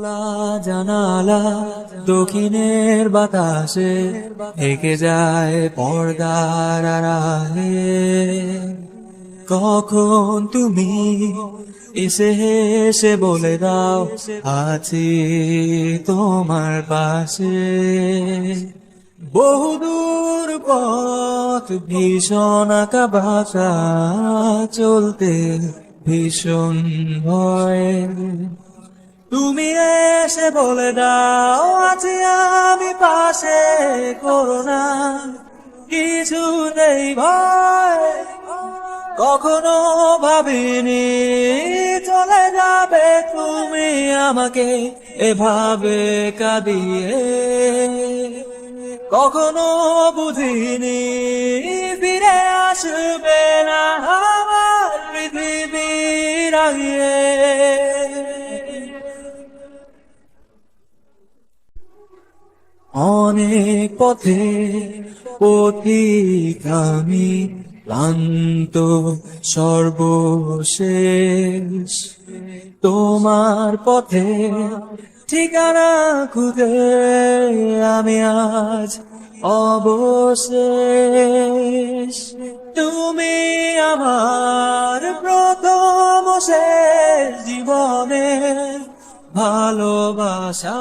খোলা জানালা, দক্ষিণের বাতাসে একে যায় পর্দার আড়ালে। কখন তুমি এসে হেসে বলে দাও, আছি তোমার পাশে বহুদূর পথ, ভীষণ আঁকা বাঁকা চলতে ভীষণ ভয়। তুমি এসে বলে দাও আছি আমি পাশে করোনা কিছু নেই ভয় কখনো ভাবিনি, চলে যাবে তুমি আমাকে এভাবে কাঁদিয়ে। কখনো বুঝিনি, ফিরে আসবে না আমার পৃথিবীর আগিয়ে অনেক পথে পথিক আমি ক্লান্ত, সর্বশেষ। তোমার পথে ঠিকানা খুঁজে আমি আজ অবশেষ। তুমি আমার প্রথম শেষ জীবনের ভালোবাসা।